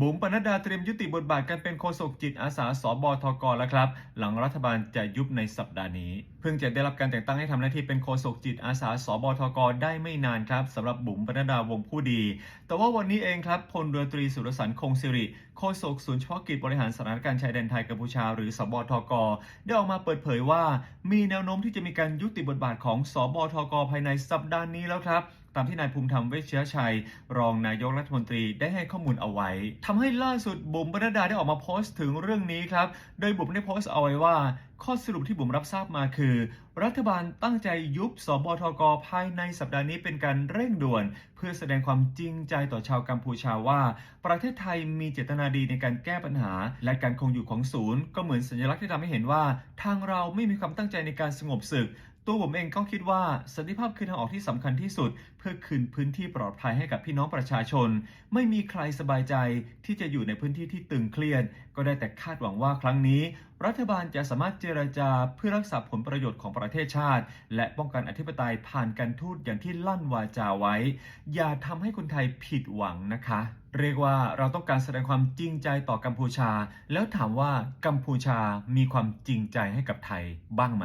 บุ๋มปนัดดาเตรียมยุติบทบาทการเป็นโฆษกจิตอาสาสบทกแล้วครับ หลังรัฐบาลจะยุบในสัปดาห์นี้ เพิ่งจะได้รับการแต่งตั้งให้ทำหน้าที่เป็นโฆษกจิตอาสาสบทกได้ไม่นานครับสำหรับบุ๋มปนัดดาวงผู้ดี แต่ว่าวันนี้เองครับพลเรือตรีสุรสันต์คงสิริโฆษกศูนย์เฉพาะกิจบริหารสถานการณ์ชายแดนไทยกัมพูชาหรือสบทกได้ออกมาเปิดเผยว่า มีแนวโน้มที่จะมีการยุติบทบาทของสบทกภายในสัปดาห์นี้แล้วครับ ตามที่นายภูมิธรรมเวชยชัย รองนายกรัฐมนตรีได้ให้ข้อมูลเอาไว้ทำให้ล่าสุดบุ๋มปนัดดาได้ออกมาโพสต์ถึงเรื่องนี้ครับ โดยบุ๋มได้โพสต์เอาไว้ว่า ข้อสรุปที่บุ๋มรับทราบมาคือ รัฐบาลตั้งใจยุบสบทกภายในสัปดาห์นี้เป็นการเร่งด่วน เพื่อแสดงความจริงใจต่อชาวกัมพูชาว่า ประเทศไทยมีเจตนาดีในการแก้ปัญหา และการคงอยู่ของศูนย์ ก็เหมือนสัญลักษณ์ที่ทำให้เห็นว่า ทางเราไม่มีความตั้งใจในการสงบศึกตัวผมเองก็คิดว่าสันติภาพคือทางออกที่สำคัญที่สุด เพื่อคืนพื้นที่ปลอดภัยให้กับพี่น้องประชาชน ไม่มีใครสบายใจที่จะอยู่ในพื้นที่ที่ตึงเครียด ก็ได้แต่คาดหวังว่าครั้งนี้ รัฐบาลจะสามารถเจรจาเพื่อรักษาผลประโยชน์ของประเทศชาติ และป้องกันอธิปไตยผ่านการทูตอย่างที่ลั่นวาจาไว้ อย่าทำให้คนไทยผิดหวังนะคะ เรียกว่าเราต้องการแสดงความจริงใจต่อกัมพูชา แล้วถามว่ากัมพูชามีความจริงใจให้กับไทยบ้างไหม